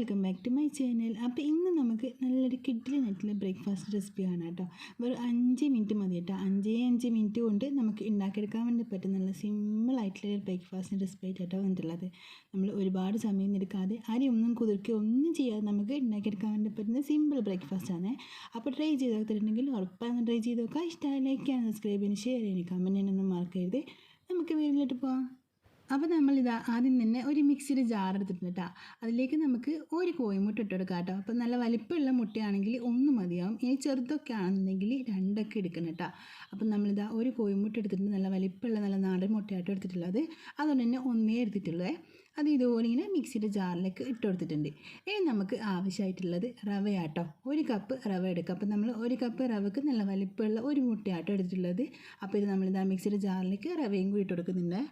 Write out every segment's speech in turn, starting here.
Welcome back to my channel. അപ്പോൾ ഇന്ന് നമുക്ക് നല്ലൊരു കിഡിലിനായിട്ടുള്ള ബ്രേക്ക്ഫാസ്റ്റ് റെസിപ്പി ആണ് കേട്ടോ. വെറും അഞ്ച് മിനിറ്റ് മതി കേട്ടോ. അഞ്ചേ അഞ്ച് മിനിറ്റ് കൊണ്ട് നമുക്ക് ഉണ്ടാക്കിയെടുക്കാൻ വേണ്ടി പറ്റുന്ന നല്ല സിമ്പിളായിട്ടുള്ള ഒരു ബ്രേക്ക്ഫാസ്റ്റിന് റെസിപ്പി ആയിട്ട് കേട്ടോ വന്നിട്ടുള്ളത്. നമ്മൾ ഒരുപാട് സമയം എടുക്കാതെ അരി ഒന്നും കുതിർക്കുക ഒന്നും ചെയ്യാതെ നമുക്ക് ഉണ്ടാക്കിയെടുക്കാൻ വേണ്ടി പറ്റുന്ന സിമ്പിൾ ബ്രേക്ക്ഫാസ്റ്റ് ആണ്. അപ്പോൾ ട്രൈ ചെയ്ത് നോക്കിയിട്ടുണ്ടെങ്കിൽ ഉറപ്പാണ് ട്രൈ ചെയ്ത് നോക്കുക. ഇഷ്ടമായി ലൈക്ക് ചെയ്യാൻ സബ്സ്ക്രൈബ് ചെയ്യാൻ ഷെയർ ചെയ്യാൻ കമന്റ് ചെയ്യാനൊന്നും മറക്കരുത്. നമുക്ക് വീട്ടിലോട്ട് പോകാം അപ്പോൾ നമ്മളിത് ആദ്യം തന്നെ ഒരു മിക്സിയുടെ ജാർ എടുത്തിട്ടുണ്ട് കേട്ടോ അതിലേക്ക് നമുക്ക് ഒരു കോഴിമുട്ട ഇട്ട് കൊടുക്കാം കേട്ടോ അപ്പോൾ നല്ല വലിപ്പമുള്ള മുട്ടയാണെങ്കിൽ ഒന്ന് മതിയാവും. ഇനി ചെറുതൊക്കെ ആണെന്നുണ്ടെങ്കിൽ രണ്ടൊക്കെ എടുക്കണം കേട്ടോ അപ്പം നമ്മളിതാ ഒരു കോഴിമുട്ട എടുത്തിട്ടുണ്ട്. നല്ല വലിപ്പമുള്ള നല്ല നാടൻ മുട്ടയായിട്ട് എടുത്തിട്ടുള്ളത്. അതുകൊണ്ട് തന്നെ ഒന്നേ എടുത്തിട്ടുള്ളത് അത് ഇതുപോലെ ഇങ്ങനെ മിക്സിയുടെ ജാറിലേക്ക് ഇട്ട് കൊടുത്തിട്ടുണ്ട്. ഇനി നമുക്ക് ആവശ്യമായിട്ടുള്ളത് റവയാട്ടോ. ഒരു കപ്പ് റവ എടുക്കുക അപ്പോൾ നമ്മൾ ഒരു കപ്പ് റവക്ക് നല്ല വലിപ്പമുള്ള ഒരു മുട്ടയാട്ടോ എടുത്തിട്ടുള്ളത്. അപ്പോൾ ഇത് നമ്മളിതാ മിക്സിയുടെ ജാറിലേക്ക് റവയും കൂടി ഇട്ട് കൊടുക്കുന്നുണ്ട്.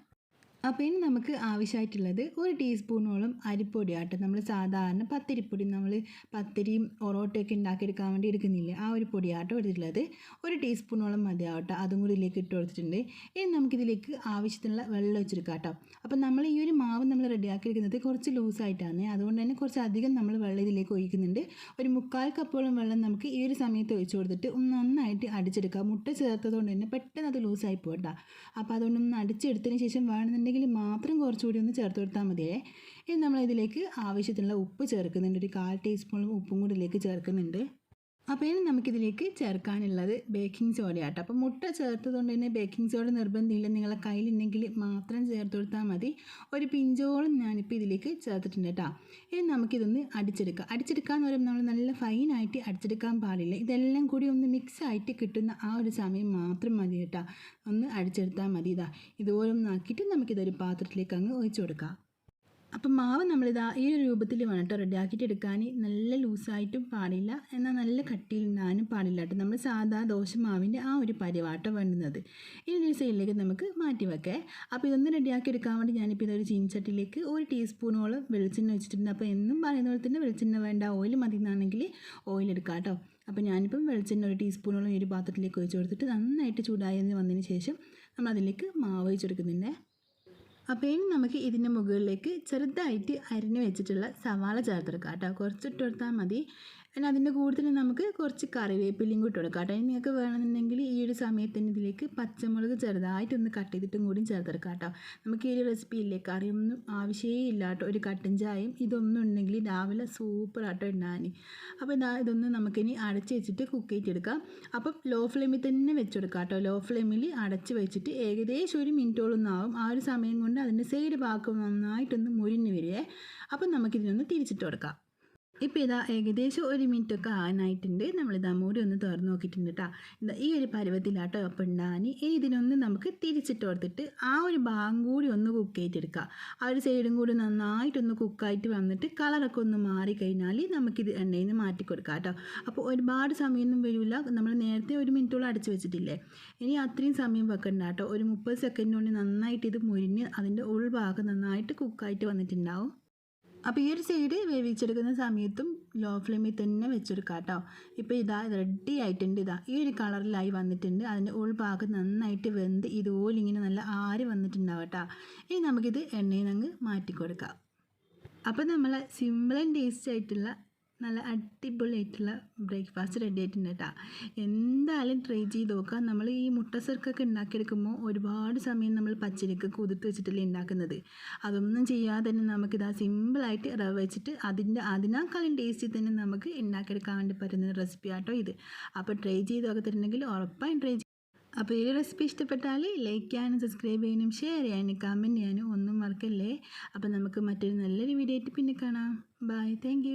അപ്പോൾ ഇനി നമുക്ക് ആവശ്യമായിട്ടുള്ളത് ഒരു ടീസ്പൂണോളം അരിപ്പൊടി ആട്ടോ നമ്മൾ സാധാരണ പത്തിരിപ്പൊടി നമ്മൾ പത്തിരിയും ഒറോട്ടയൊക്കെ ഉണ്ടാക്കിയെടുക്കാൻ വേണ്ടി എടുക്കുന്നില്ലേ? ആ ഒരു പൊടിയാട്ടോ എടുത്തിട്ടുള്ളത്. ഒരു ടീസ്പൂണോളം മതിയാവട്ടെ. അതും കൂടി ഇതിലേക്ക് ഇട്ട് കൊടുത്തിട്ടുണ്ട്. ഇനി നമുക്കിതിലേക്ക് ആവശ്യത്തിനുള്ള വെള്ളം വെച്ചെടുക്കാം കേട്ടോ അപ്പോൾ നമ്മൾ ഈ ഒരു മാവ് നമ്മൾ റെഡിയാക്കി എടുക്കുന്നത് കുറച്ച് ലൂസായിട്ടാണ്. അതുകൊണ്ട് തന്നെ കുറച്ച് അധികം നമ്മൾ വെള്ളം ഇതിലേക്ക് ഒഴിക്കുന്നുണ്ട്. ഒരു മുക്കാൽ കപ്പോളം വെള്ളം നമുക്ക് ഈ ഒരു സമയത്ത് ഒഴിച്ചു കൊടുത്തിട്ട് ഒന്ന് നന്നായിട്ട് അടിച്ചെടുക്കുക. മുട്ട ചേർത്തതുകൊണ്ട് തന്നെ പെട്ടെന്ന് അത് ലൂസായി പോകട്ടോ അപ്പോൾ അതുകൊണ്ടൊന്ന് അടിച്ചെടുത്തതിന് ശേഷം വേണമെന്നുണ്ടെങ്കിൽ ഉണ്ടെങ്കിൽ മാത്രം കുറച്ചുകൂടി ഒന്ന് ചേർത്ത് കൊടുത്താൽ മതിയേ. ഇനി നമ്മളിതിലേക്ക് ആവശ്യത്തിനുള്ള ഉപ്പ് ചേർക്കുന്നുണ്ട്. ഒരു കാൽ ടീസ്പൂൺ ഉപ്പും കൂടി ഇതിലേക്ക് ചേർക്കുന്നുണ്ട്. അപ്പോൾ ഇനി നമുക്കിതിലേക്ക് ചേർക്കാനുള്ളത് ബേക്കിംഗ് സോഡയാട്ടോ അപ്പോൾ മുട്ട ചേർത്തതുകൊണ്ട് തന്നെ ബേക്കിംഗ് സോഡ നിർബന്ധമില്ല. നിങ്ങളെ കയ്യിലുണ്ടെങ്കിൽ മാത്രം ചേർത്ത് കൊടുത്താൽ മതി. ഒരു പിഞ്ചോളം ഞാനിപ്പോൾ ഇതിലേക്ക് ചേർത്തിട്ടുണ്ട് കേട്ടോ ഇനി നമുക്കിതൊന്ന് അടിച്ചെടുക്കാം. അടിച്ചെടുക്കുക പറയുമ്പോൾ നമ്മൾ നല്ല ഫൈനായിട്ട് അടിച്ചെടുക്കാൻ പാടില്ല. ഇതെല്ലാം കൂടി ഒന്ന് മിക്സ് ആയിട്ട് കിട്ടുന്ന ആ ഒരു സമയം മാത്രം മതി കേട്ടോ ഒന്ന് അടിച്ചെടുത്താൽ മതി. ഇതാ ഇതുപോലെ ഒന്ന് ആക്കിയിട്ട് നമുക്കിതൊരു പാത്രത്തിലേക്ക് അങ്ങ് ഒഴിച്ചു കൊടുക്കാം. അപ്പം മാവ് നമ്മളിതാ ഈ ഒരു രൂപത്തിൽ വേണം കേട്ടോ റെഡിയാക്കിയിട്ട് എടുക്കാൻ. നല്ല ലൂസായിട്ടും പാടില്ല. എന്നാൽ നല്ല കട്ടിയിൽ ഉണ്ടാകാനും പാടില്ല കേട്ടോ. നമ്മൾ സാധാ ദോശ മാവിന്റെ ആ ഒരു പരിവാട്ടം വേണ്ടുന്നത്. ഇനി സൈഡിലേക്ക് നമുക്ക് മാറ്റി വെക്കേ. അപ്പോൾ ഇതൊന്ന് റെഡിയാക്കി എടുക്കാൻ വേണ്ടി ഞാനിപ്പോൾ ഇതൊരു ചീൻചട്ടിയിലേക്ക് ഒരു ടീസ്പൂണോളം വെളിച്ചെണ്ണ വെച്ചിട്ടുണ്ട്. അപ്പോൾ എന്നും പറയുന്ന പോലെ തന്നെ വെളിച്ചെണ്ണ വേണ്ട. ഓയിൽ മതി എന്നാണെങ്കിൽ ഓയിൽ എടുക്കാം കേട്ടോ. അപ്പോൾ ഞാനിപ്പം വെളിച്ചെണ്ണ ഒരു ടീസ്പൂണോളം ഈ ഒരു പാത്രത്തിലേക്ക് ഒഴിച്ച് കൊടുത്തിട്ട് നന്നായിട്ട് ചൂടായി വന്നതിന് ശേഷം നമ്മൾ അതിലേക്ക് മാവ് ഒഴിച്ചെടുക്കുന്നുണ്ട്. അപ്പോൾ ഇനി നമുക്ക് ഇതിന്റെ മുകളിലേക്ക് ചെറുതായിട്ട് അരിഞ്ഞ് വെച്ചിട്ടുള്ള സവാള ചേർത്തെടുക്കാം കേട്ടോ. കുറച്ചിട്ട് കൊടുത്താൽ മതി. പിന്നെ അതിന്റെ കൂടുതൽ നമുക്ക് കുറച്ച് കറിവേപ്പിലയും കൂട്ടി കൊടുക്കാം. കേട്ടോ. ഇനി നിങ്ങൾക്ക് വേണമെന്നുണ്ടെങ്കിൽ ഈ ഒരു സമയത്തിന് ഇതിലേക്ക് പച്ചമുളക് ചെറുതായിട്ടൊന്ന് കട്ട് ചെയ്തിട്ടും കൂടി ചേർത്തെടുക്കാം കേട്ടോ. നമുക്ക് ഈ ഒരു റെസിപ്പി ഇല്ലേ? കറിയൊന്നും ആവശ്യമേ ഇല്ല കേട്ടോ. ഒരു കട്ടൻ ചായയും ഇതൊന്നും ഉണ്ടെങ്കിൽ രാവിലെ സൂപ്പർ ആട്ടോ ഉണ്ടാകാൻ അപ്പോൾ ഇതാ ഇതൊന്ന് നമുക്കിനി അടച്ച് വെച്ചിട്ട് കുക്ക് ചെയ്തെടുക്കാം അപ്പം ലോ ഫ്ലെയിമിൽ തന്നെ വെച്ചെടുക്കാം കേട്ടോ. ലോ ഫ്ലെയിമിൽ അടച്ച് വെച്ചിട്ട് ഏകദേശം ഒരു മിനിറ്റോളൊന്നും ആവും. ആ ഒരു സമയം കൊണ്ട് അതിന്റെ സൈഡ് ഭാഗം നന്നായിട്ടൊന്ന് മുരിഞ്ഞ് വരികയെ. അപ്പം നമുക്കിതിനൊന്ന് തിരിച്ചിട്ട് കൊടുക്കാം. ഇപ്പോൾ ഇതാ ഏകദേശം ഒരു മിനിറ്റ് ഒക്കെ ആനായിട്ടുണ്ട് നമ്മളിതാ മൂടി ഒന്ന് തുറന്ന് നോക്കിയിട്ടുണ്ട് കേട്ടോ ഈ ഒരു പരുവത്തിലാട്ടോ അപ്പം ഉണ്ടാനി ഇതിനൊന്ന് നമുക്ക് തിരിച്ചിട്ട് കൊടുത്തിട്ട് ആ ഒരു ഭാഗം കൂടി ഒന്ന് കുക്ക് ചെയ്തെടുക്കുക ആ ഒരു സൈഡും കൂടി നന്നായിട്ടൊന്ന് കുക്കായിട്ട് വന്നിട്ട് കളറൊക്കെ ഒന്ന് മാറിക്കഴിഞ്ഞാൽ നമുക്കിത് എണ്ണയിൽ നിന്ന് മാറ്റി കൊടുക്കാം കേട്ടോ അപ്പോൾ ഒരുപാട് സമയമൊന്നും വരില്ല നമ്മൾ നേരത്തെ ഒരു മിനിറ്റോളം അടച്ച് വെച്ചിട്ടില്ലേ. ഇനി അത്രയും സമയം വെക്കണ്ട കേട്ടോ ഒരു മുപ്പത് സെക്കൻഡിനുള്ളിൽ നന്നായിട്ട് ഇത് മുരിഞ്ഞ് അതിന്റെ ഉൾഭാഗം നന്നായിട്ട് കുക്കായിട്ട് വന്നിട്ടുണ്ടാവും. അപ്പോൾ ഈ ഒരു സൈഡ് വേവിച്ചെടുക്കുന്ന സമയത്തും ലോ ഫ്ലെയിമിൽ തന്നെ വെച്ചെടുക്കാം കേട്ടോ ഇപ്പോൾ ഇതാ റെഡി ആയിട്ടുണ്ട് ഇതാ. ഈ ഒരു കളറിലായി വന്നിട്ടുണ്ട്. അതിന്റെ ഉൾഭാഗം നന്നായിട്ട് വെന്ത് ഇതുപോലെ ഇങ്ങനെ നല്ല ആര് വന്നിട്ടുണ്ടാവും കേട്ടോ ഇനി നമുക്കിത് എണ്ണയിൽ നിന്ന് മാറ്റി കൊടുക്കാം അപ്പോൾ നമ്മൾ സിമ്പിൾ ആൻഡ് ടേസ്റ്റ് ആയിട്ടുള്ള നല്ല അടിപൊളിയായിട്ടുള്ള ബ്രേക്ക്ഫാസ്റ്റ് റെഡി ആയിട്ടുണ്ട് കേട്ടോ എന്തായാലും ട്രൈ ചെയ്ത് നോക്കാം. നമ്മൾ ഈ മുട്ട സർക്കൊക്കെ ഉണ്ടാക്കിയെടുക്കുമ്പോൾ ഒരുപാട് സമയം നമ്മൾ പച്ചരിക്ക് കുതിർത്ത് വെച്ചിട്ടല്ലേ ഉണ്ടാക്കുന്നത്. അതൊന്നും ചെയ്യാതെ തന്നെ നമുക്കിതാ സിമ്പിളായിട്ട് റവ വെച്ചിട്ട് അതിന്റെ അതിനേക്കാളും ടേസ്റ്റിൽ തന്നെ നമുക്ക് ഉണ്ടാക്കിയെടുക്കാൻ വേണ്ടി പറ്റുന്ന റെസിപ്പി ആട്ടോ ഇത്. അപ്പോൾ ട്രൈ ചെയ്ത് നോക്കത്തിട്ടുണ്ടെങ്കിൽ ഉറപ്പായും ട്രൈ അപ്പോൾ ഈ റെസിപ്പി ഇഷ്ടപ്പെട്ടാൽ ലൈക്ക് ചെയ്യാനും സബ്സ്ക്രൈബ് ചെയ്യാനും ഷെയർ ചെയ്യാനും കമന്റ് ചെയ്യാനും ഒന്നും മറക്കല്ലേ. അപ്പോൾ നമുക്ക് മറ്റൊരു നല്ലൊരു വീഡിയോ ആയിട്ട് പിന്നെ കാണാം. Bye thank